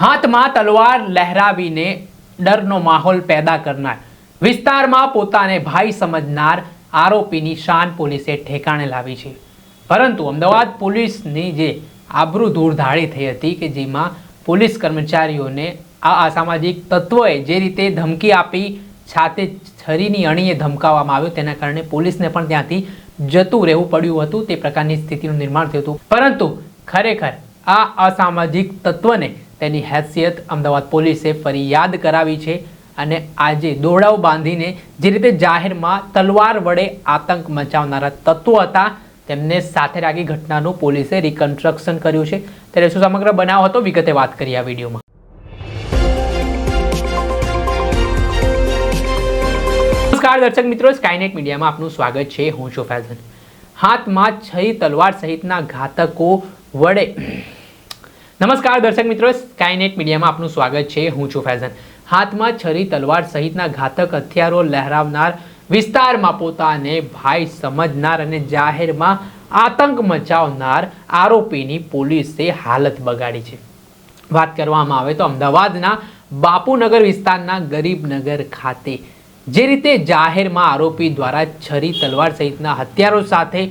હાથમાં તલવાર લહેરાવીને ડરનો માહોલ પેદા કરનાર. વિસ્તારમાં પોતાને ભાઈ સમજનાર આરોપીની શાન પોલીસે ઠેકાણે લાવી છે. પરંતુ અમદાવાદ પોલીસની જે આબરૂ ધૂળધાળી થઈ હતી કે જેમાં પોલીસ કર્મચારીઓને આ અસામાજિક તત્વોએ જે રીતે ધમકી આપી, છાતે છરીની અણીએ ધમકાવવામાં આવ્યો, તેના કારણે પોલીસને પણ ત્યાંથી જતું રહેવું પડ્યું હતું, તે પ્રકારની સ્થિતિનું નિર્માણ થયું હતું. પરંતુ ખરેખર આ અસામાજિક તત્વને તેની હેસિયત અમદાવાદ પોલીસે ફરી યાદ કરાવી છે અને આજે દોરડાઓ બાંધીને જે રીતે જાહેરમાં તલવાર વડે આતંક મચાવનારા તત્વો હતા, તેમને સાથે રાખી ઘટનાનું પોલીસે રિકન્સ્ટ્રક્શન કર્યું છે. ત્યારે શું સમગ્ર બનાવ હતો? વિગતે વાત કરી આ વિડીયોમાં. નમસ્કાર દર્શક મિત્રો સ્કાયનેટ મીડિયામાં આપનું સ્વાગત છે. હું છું ફૈઝન હાથમાં છઈ તલવાર સહિતના ઘાતકો વડે નમસ્કાર દર્શક મિત્રો સ્કાયનેટ મીડિયામાં આપનું સ્વાગત છે. હું છું ફૈઝન હાથમાં છરી, તલવાર સહિતના ઘાતક હથિયારો લહેરાવનાર વિસ્તારમાં પોતાને ભાઈ સમજનાર અને જાહેરમાં આતંક મચાવનાર આરોપીની પોલીસે હાલત બગાડી છે. વાત કરવામાં આવે તો અમદાવાદના બાપુનગર વિસ્તારના ગરીબનગર ખાતે જે રીતે જાહેરમાં આરોપી દ્વારા છરી, તલવાર સહિતના હથિયારો સાથે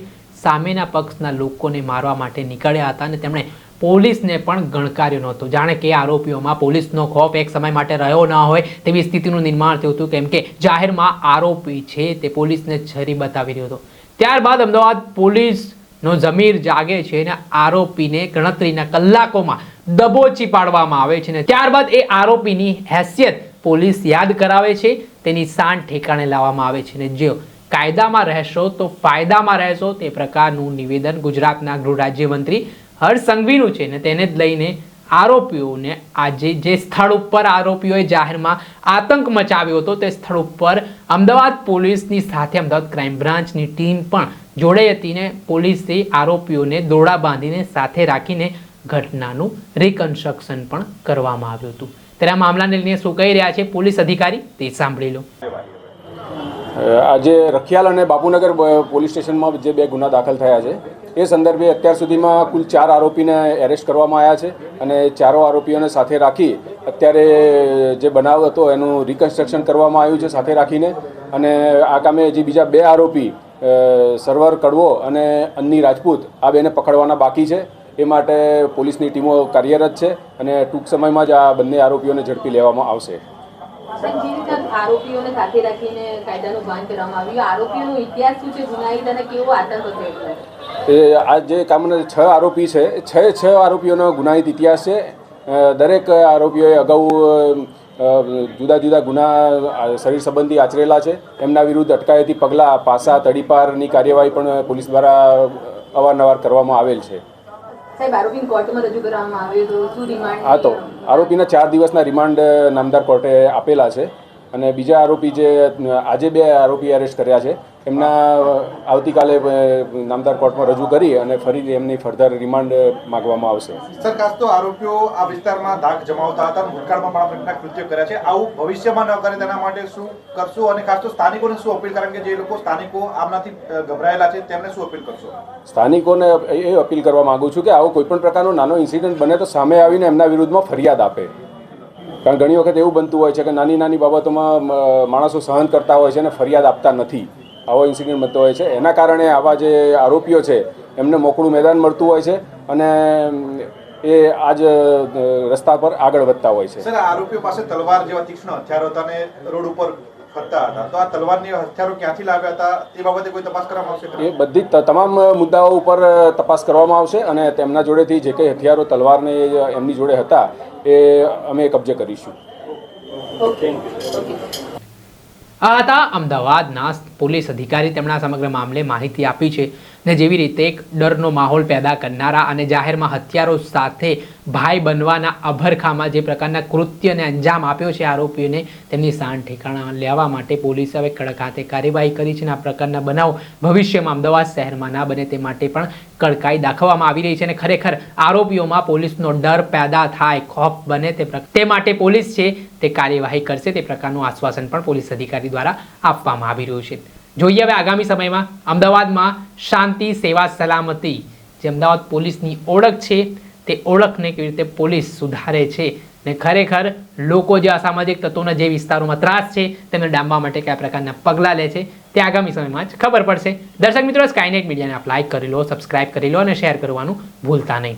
સામેના પક્ષના લોકોને મારવા માટે નીકળ્યા હતા અને તેમણે પોલીસને પણ ગણકાર્યો નહોતું. જાણે કે આરોપીઓમાં પોલીસનો ખોફ એક સમય માટે રહ્યો ન હોય તેવી સ્થિતિનું નિર્માણ થયું હતું, કેમ કે જાહેરમાં આરોપી છે તે પોલીસને છરી બતાવી રહ્યો હતો. ત્યારબાદ અમદાવાદ પોલીસનો જમીર જાગે છે અને આરોપીને ગણતરીના કલાકોમાં દબોચી પાડવામાં આવે છે ને ત્યારબાદ એ આરોપીની હેસિયત પોલીસ યાદ કરાવે છે, તેની શાન ઠેકાણે લાવવામાં આવે છે ને જો કાયદામાં રહેશો તો ફાયદામાં રહેશો તે પ્રકારનું નિવેદન ગુજરાતના ગૃહ રાજ્યમંત્રી હર્ષ સંઘવીનું છે ને તેને લઈને આરોપીઓને આજે જે સ્થળ ઉપર આરોપીઓએ જાહેરમાં આતંક મચાવ્યો હતો તે સ્થળ ઉપર અમદાવાદ પોલીસની સાથે અમદાવાદ ક્રાઇમ બ્રાન્ચની ટીમ પણ જોડાઈ હતી ને પોલીસે આરોપીઓને દોડા બાંધીને સાથે રાખીને ઘટનાનું રિકન્સ્ટ્રક્શન પણ કરવામાં આવ્યું હતું. ત્યારે આ મામલાને લઈને શું કહી રહ્યા છે પોલીસ અધિકારી તે સાંભળી લો. આજે રખિયાલ અને બાપુનગર પોલીસ સ્ટેશનમાં જે બે ગુના દાખલ થયા છે, એ સંદર્ભે અત્યાર સુધીમાં કુલ ચાર આરોપીને એરેસ્ટ કરવામાં આવ્યા છે અને ચારો આરોપીઓને સાથે રાખી અત્યારે જે બનાવ હતો એનું રિકન્સ્ટ્રક્શન કરવામાં આવ્યું છે સાથે રાખીને. અને આ કામે હજી બીજા બે આરોપી સર્વર કડવો અને અન્ની રાજપૂત, આ બેને પકડવાના બાકી છે. એ માટે પોલીસની ટીમો કાર્યરત છે અને ટૂંક સમયમાં જ આ બંને આરોપીઓને ઝડપી લેવામાં આવશે. આ જે કામના છ આરોપી છે છ છ આરોપીઓનો ગુનાહિત ઇતિહાસ છે. દરેક આરોપીઓએ અગાઉ જુદા જુદા ગુના શરીર સંબંધી આચરેલા છે. એમના વિરુદ્ધ અટકાયતી પગલાં પાસા, તડીપારની કાર્યવાહી પણ પોલીસ દ્વારા અવારનવાર કરવામાં આવેલ છે. હા તો આરોપીના ચાર દિવસના રિમાન્ડ નામદાર કોર્ટે આપેલા છે. અને બીજા આરોપી જે આજે બે આરોપી અરેસ્ટ કર્યા છે એમના આવતીકાલે નામદાર કોર્ટમાં રજૂ કરી અને ફરી એમની ફર્ધર રિમાન્ડ માગવામાં આવશે. સર ખાસ તો આરોપીઓ આ વિસ્તારમાં ધાક જમાવતા હતા ભૂતકાળમાં પણ પ્રકારના કૃત્ય કર્યા છે. આવું ભવિષ્યમાં ન કરે તેના માટે શું કરશો અને ખાસ તો સ્થાનિકોને શું અપીલ કારણ કે જે લોકો સ્થાનિકો આમનાથી ગભરાયેલા છે તેમને શું અપીલ કરશો? સ્થાનિકોને એ અપીલ કરવા માંગુ છું કે આવો કોઈપણ પ્રકારનો નાનો ઇન્સિડન્ટ બને તો સામે આવીને એમના વિરુદ્ધમાં ફરિયાદ આપે. કારણ ઘણી વખત એવું બનતું હોય છે કે નાની નાની બાબતોમાં માણસો સહન કરતા હોય છે અને ફરિયાદ આપતા નથી. આવો ઇન્સિડન્ટ બનતો હોય છે. એના કારણે આવા જે આરોપીઓ છે એમને મોકળું મેદાન મળતું હોય છે અને એ આજ રસ્તા પર આગળ વધતા હોય છે. સર આરોપીઓ પાસે તલવાર જેવા તીક્ષ્ણ હથિયારો હતા અને રોડ ઉપર ફરતા હતા. તો આ તલવારની હથિયારો ક્યાંથી લાવ્યા હતા? તે બાબતે કોઈ તપાસ કરવામાં આવશે? એ બધી તમામ મુદ્દાઓ ઉપર તપાસ કરવામાં આવશે અને તેમના જોડેથી જે કંઈ હથિયારો તલવારને એમની જોડે હતા એ અમે કબજે કરીશું. આ હતા અમદાવાદના પોલીસ અધિકારી. તેમણે આ સમગ્ર મામલે માહિતી આપી છે. ને જેવી રીતે એક ડરનો માહોલ પેદા કરનારા અને જાહેરમાં હથિયારો સાથે ભાઈ બનવાના અભરખામાં જે પ્રકારના કૃત્યને અંજામ આપ્યો છે આરોપીઓને, તેમની સાન ઠેકાણા લેવા માટે પોલીસે હવે કડક હાથે કાર્યવાહી કરી છે અને આ પ્રકારના બનાવ ભવિષ્યમાં અમદાવાદ શહેરમાં ના બને તે માટે પણ કડકાઈ દાખવવામાં આવી રહી છે અને ખરેખર આરોપીઓમાં પોલીસનો ડર પેદા થાય, ખોફ બને તે તે માટે પોલીસ છે તે કાર્યવાહી કરશે તે પ્રકારનું આશ્વાસન પણ પોલીસ અધિકારી દ્વારા આપવામાં આવી રહ્યું છે. જોઈએ હવે આગામી સમયમાં અમદાવાદમાં શાંતિ, સેવા, સલામતી, જે અમદાવાદ પોલીસની ઓળખ છે, તે ઓળખને કેવી રીતે પોલીસ સુધારે છે ને ખરેખર લોકો જે અસામાજિક તત્વોના જે વિસ્તારોમાં ત્રાસ છે તેને ડામવા માટે કયા પ્રકારના પગલાં લે છે, તે આગામી સમયમાં જ ખબર પડશે. દર્શક મિત્રો સ્કાયનેટ મીડિયાને આપ લાઇક કરી લો સબસ્ક્રાઇબ કરી લો અને શેર કરવાનું ભૂલતા નહીં.